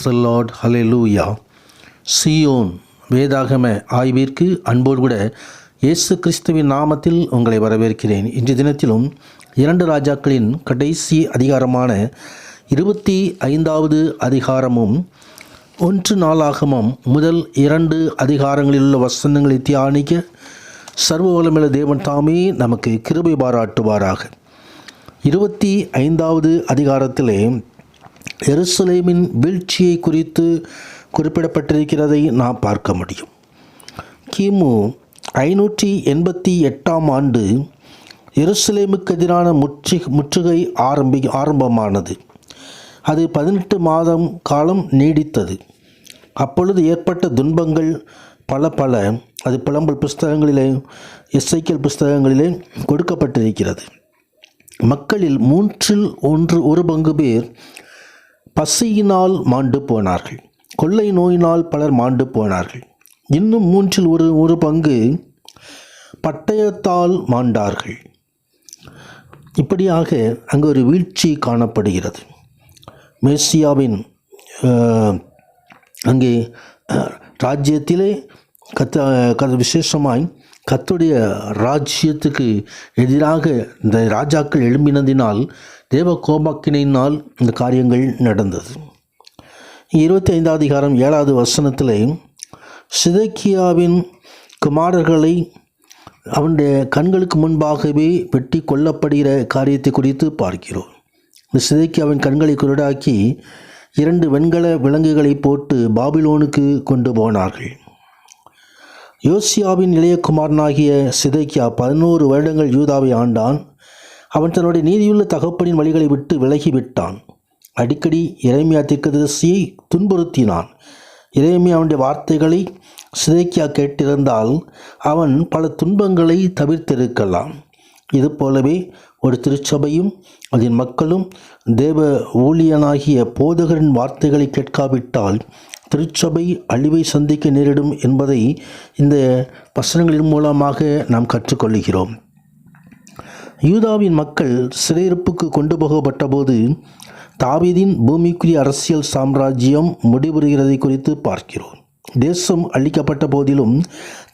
Praise the lord hallelujah Zion வேதாகம ஆய்விற்கு அன்போடு கூட இயேசு கிறிஸ்துவின் நாமத்தில் உங்களை வரவேற்கிறேன். இன்றைய தினத்திலும் இரண்டு ராஜாக்களின் கடைசி அதிகாரமான இருபத்தி ஐந்தாவது அதிகாரமும் ஒன்று நாளாகமும் முதல் இரண்டு அதிகாரங்களில் உள்ள வசனங்களை தியானிக்க சர்வ வல்லமையுள்ள தேவன் தாமே நமக்கு கிருபை பாராட்டுவாராக. இருபத்தி ஐந்தாவது அதிகாரத்திலே எருசலேமின் வீழ்ச்சியை குறித்து குறிப்பிடப்பட்டிருக்கிறதை நாம் பார்க்க முடியும். கிமு ஐநூற்றி எண்பத்தி எட்டாம் ஆண்டு எருசலேமுக்கு எதிரான முற்றி முற்றுகை ஆரம்பி ஆரம்பமானது. அது பதினெட்டு மாதம் காலம் நீடித்தது. அப்பொழுது ஏற்பட்ட துன்பங்கள் பல பல. அது புலம்பல் புஸ்தகங்களிலே எஸ்ஐக்கியல் புஸ்தகங்களிலே கொடுக்கப்பட்டிருக்கிறது. மக்களில் மூன்றில் ஒன்று ஒரு பங்கு பேர் பசியினால் மாண்டு போனார்கள். கொள்ளை நோயினால் பலர் மாண்டு போனார்கள். இன்னும் மூன்றில் ஒரு ஒரு பங்கு பட்டயத்தால் மாண்டார்கள். இப்படியாக அங்கு ஒரு வீழ்ச்சி காணப்படுகிறது. மேசியாவின் அங்கே ராஜ்யத்திலே கத்த கத விசேஷமாய் கத்துடைய ராஜ்யத்துக்கு எதிராக இந்த ராஜாக்கள் எழும்பினதினால் தேவ கோபாக்கினையினால் இந்த காரியங்கள் நடந்தது. இருபத்தி ஐந்தாவது அதிகாரம் ஏழாவது வசனத்தில் சிதக்கியாவின் குமாரர்களை அவனுடைய கண்களுக்கு முன்பாகவே வெட்டி கொல்லப்படுகிற காரியத்தை குறித்து பார்க்கிறோம். இந்த சிதைக்கியாவின் கண்களை குருடாக்கி இரண்டு வெண்கல விலங்குகளை போட்டு பாபிலோனுக்கு கொண்டு போனார்கள். யோசியாவின் இளையகுமாரனாகிய சிதைக்கியா பதினோரு வருடங்கள் யூதாவை ஆண்டான். அவன் தன்னுடைய நீதியுள்ள தகப்பனின் வழிகளை விட்டு விலகிவிட்டான். அடிக்கடி இறைமையா தீர்க்கதரிசியை துன்புறுத்தினான். இறைமையா அவனுடைய வார்த்தைகளை சிதைக்கியா கேட்டிருந்தால் அவன் பல துன்பங்களை தவிர்த்திருக்கலாம். இது போலவே ஒரு திருச்சபையும் அதன் மக்களும் தேவ ஊழியனாகிய போதகரின் வார்த்தைகளை கேட்காவிட்டால் திருச்சபை அழிவை சந்திக்க நேரிடும் என்பதை இந்த வசனங்களின் மூலமாக நாம் கற்றுக்கொள்கிறோம். யூதாவின் மக்கள் சிறையிருப்புக்கு கொண்டு போகப்பட்ட போது தாவீதின் பூமிக்குரிய அரசியல் சாம்ராஜ்யம் முடிவுறுகிறதை குறித்து பார்க்கிறோம். தேசம் அழிக்கப்பட்ட போதிலும்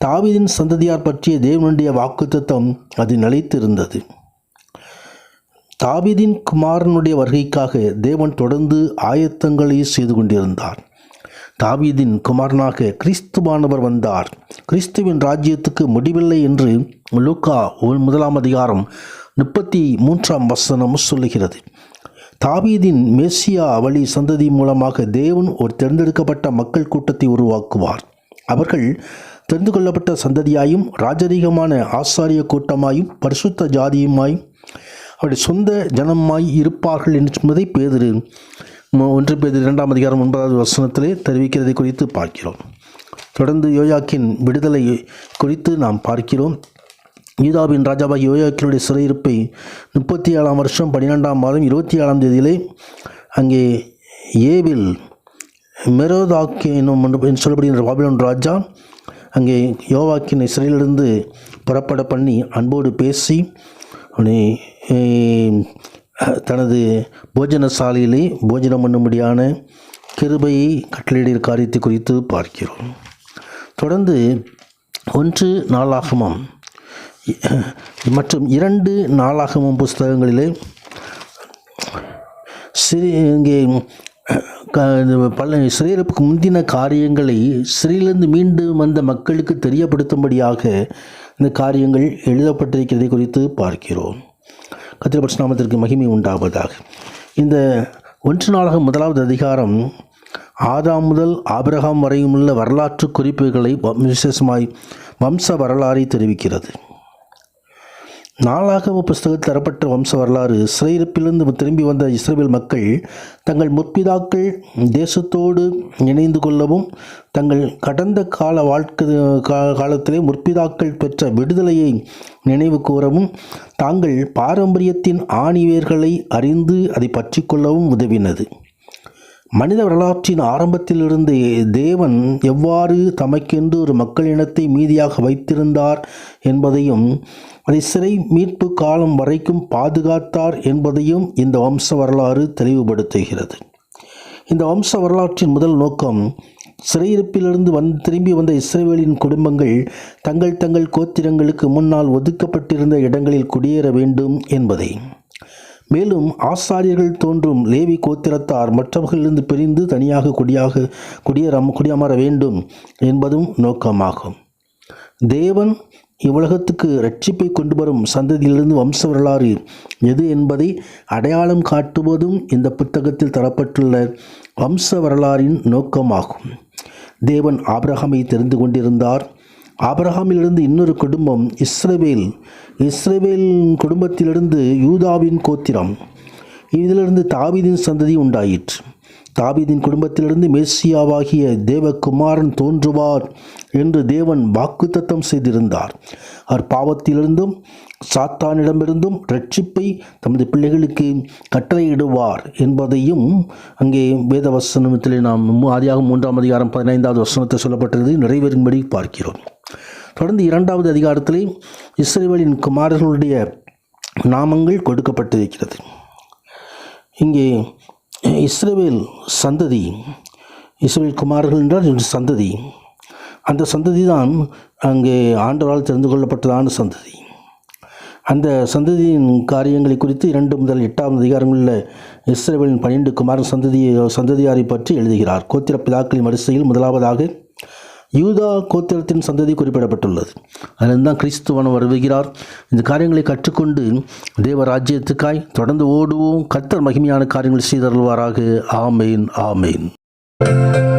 தாவீதின் சந்ததியார் பற்றிய தேவனுடைய வாக்குத்தத்தம் அது நிலைத்திருந்தது. தாவீதின் குமாரனுடைய வருகைக்காக தேவன் தொடர்ந்து ஆயத்தங்களை செய்து கொண்டிருந்தார். தாவீதின் குமாரனாக கிறிஸ்துவானவர் வந்தார். கிறிஸ்துவின் ராஜ்யத்துக்கு முடிவில்லை என்று லூக்கா முதலாம் அதிகாரம் முப்பத்தி மூன்றாம் வசனம் சொல்லுகிறது. தாவீதின் மேசியா வழி சந்ததி மூலமாக தேவன் ஒரு தேர்ந்தெடுக்கப்பட்ட மக்கள் கூட்டத்தை உருவாக்குவார். அவர்கள் தெரிந்து கொள்ளப்பட்ட சந்ததியாயும் ராஜரீகமான ஆசாரிய கூட்டமாயும் பரிசுத்த ஜாதியுமாயும் அவருடைய சொந்த ஜனமாய் இருப்பார்கள் என்பதை பேதிரு ஒன்று பேர் இரண்டாம் அதிகாரம் ஒன்பதாவது வசனத்திலே தெரிவிக்கிறதை குறித்து பார்க்கிறோம். தொடர்ந்து யோயாக்கின் விடுதலை குறித்து நாம் பார்க்கிறோம். யூதாவின் ராஜாவாகி யோயாக்கினுடைய சிறையிருப்பை முப்பத்தி ஏழாம் வருஷம் பன்னிரெண்டாம் மாதம் இருபத்தி ஏழாம் தேதியிலே அங்கே ஏவில் மெரோதாக் என்னும் என்று சொல்லப்படுகின்ற பாபிலோன் ராஜா அங்கே யோவாக்கினை சிறையிலிருந்து புறப்பட பண்ணி அன்போடு பேசி அவனை தனது போஜன சாலையிலே போஜனம் பண்ணும்படியான கிருபையை கட்டளையிடுகிற காரியத்தை குறித்து பார்க்கிறோம். தொடர்ந்து ஒன்று நாளாகமம். மற்றும் இரண்டு நாளாகமம் புஸ்தகங்களிலே சிறி இங்கே பல சிறையிருப்புக்கு முந்தின காரியங்களை சிறையிலிருந்து மீண்டும் வந்த மக்களுக்கு தெரியப்படுத்தும்படியாக இந்த காரியங்கள் எழுதப்பட்டிருக்கிறதை குறித்து பார்க்கிறோம். கத்திரபட்ச நாமத்திற்கு மகிமை உண்டாவதாக. இந்த ஒன்று நாளாக முதலாவது அதிகாரம் ஆதாம் முதல் ஆபிரகாம் வரையும் உள்ள வரலாற்று குறிப்புகளை வ- விசேஷமாய் வம்ச வரலாறை தெரிவிக்கிறது. நாளாகம புஸ்தகத்தில் தரப்பட்ட வம்ச வரலாறு சிறையிருப்பிலிருந்து திரும்பி வந்த இஸ்ரேல் மக்கள் தங்கள் முற்பிதாக்கள் தேசத்தோடு இணைந்து கொள்ளவும் தங்கள் கடந்த கால வாழ்க்கை கா- காலத்திலே முற்பிதாக்கள் பெற்ற விடுதலையை நினைவு கூறவும் தாங்கள் பாரம்பரியத்தின் ஆணிவேர்களை அறிந்து அதை பற்றி கொள்ளவும் உதவினது. மனித வரலாற்றின் ஆரம்பத்திலிருந்து தேவன் எவ்வாறு தமக்கென்று ஒரு மக்கள் இனத்தை மீதியாக வைத்திருந்தார் என்பதையும் அதை சிறை மீட்பு காலம் வரைக்கும் பாதுகாத்தார் என்பதையும் இந்த வம்ச வரலாறு தெளிவுபடுத்துகிறது. இந்த வம்ச வரலாற்றின் முதல் நோக்கம் சிறையிருப்பிலிருந்து வந் திரும்பி வந்த இஸ்ரேவேலின் குடும்பங்கள் தங்கள் தங்கள் கோத்திரங்களுக்கு முன்னால் ஒதுக்கப்பட்டிருந்த இடங்களில் குடியேற வேண்டும் என்பதை. மேலும் ஆசாரியர்கள் தோன்றும் லேவி கோத்திரத்தார் மற்றவர்களிலிருந்து பிரிந்து தனியாக குடியாக குடியேற குடியமர வேண்டும் என்பதும் நோக்கமாகும். தேவன் இவ்வுலகத்துக்கு ரட்சிப்பை கொண்டு வரும் சந்ததியிலிருந்து வம்ச வரலாறு எது என்பதை அடையாளம் காட்டுவதும் இந்த புத்தகத்தில் தரப்பட்டுள்ள வம்ச வரலாறின் நோக்கமாகும். தேவன் ஆபிரகாமை தெரிந்து கொண்டிருந்தார். ஆபிரகாமிலிருந்து இன்னொரு குடும்பம் இஸ்ரேவேல் இஸ்ரவேல் குடும்பத்திலிருந்து யூதாவின் கோத்திரம். இதிலிருந்து தாவிதின் சந்ததி உண்டாயிற்று. தாபீதின் குடும்பத்திலிருந்து மேசியாவாகிய தேவகுமாரன் தோன்றுவார் என்று தேவன் வாக்குத்தத்தம் செய்திருந்தார். அவர் பாவத்திலிருந்தும் சாத்தானிடமிருந்தும் ரட்சிப்பை தமது பிள்ளைகளுக்கு கட்டளையிடுவார் என்பதையும் அங்கே வேத வசனத்திலே நாம் மூ- மூன்றாம் அதிகாரம் பதினைந்தாவது வசனத்தை சொல்லப்பட்டது நிறைவேறும்படி பார்க்கிறோம். தொடர்ந்து இரண்டாவது அதிகாரத்திலே இஸ்ரேலின் குமாரர்களுடைய நாமங்கள் கொடுக்கப்பட்டிருக்கிறது. இங்கே இஸ்ரேவேல் சந்ததி இஸ்ரேல் குமார்கள் என்றால் சந்ததி. அந்த சந்ததி தான் அங்கே ஆண்டவரால் தெரிந்து கொள்ளப்பட்டதான சந்ததி. அந்த சந்ததியின் காரியங்களை குறித்து இரண்டு முதல் எட்டாம் அதிகாரங்களில் இஸ்ரேவேலின் பன்னெண்டு குமாரன் சந்ததி சந்ததியாரை பற்றி எழுதுகிறார். கோத்திர பிதாக்களின் வரிசையில் முதலாவதாக யூதா கோத்திரத்தின் சந்ததி குறிப்பிடப்பட்டுள்ளது. அதிலிருந்து தான் கிறிஸ்துவன் வருகிறார். இந்த காரியங்களை கற்றுக்கொண்டு தேவ ராஜ்யத்துக்காய் தொடர்ந்து ஓடுவோம். கர்த்தர் மகிமையான காரியங்கள் செய்தருள்வாராக. ஆமேன் ஆமேன்.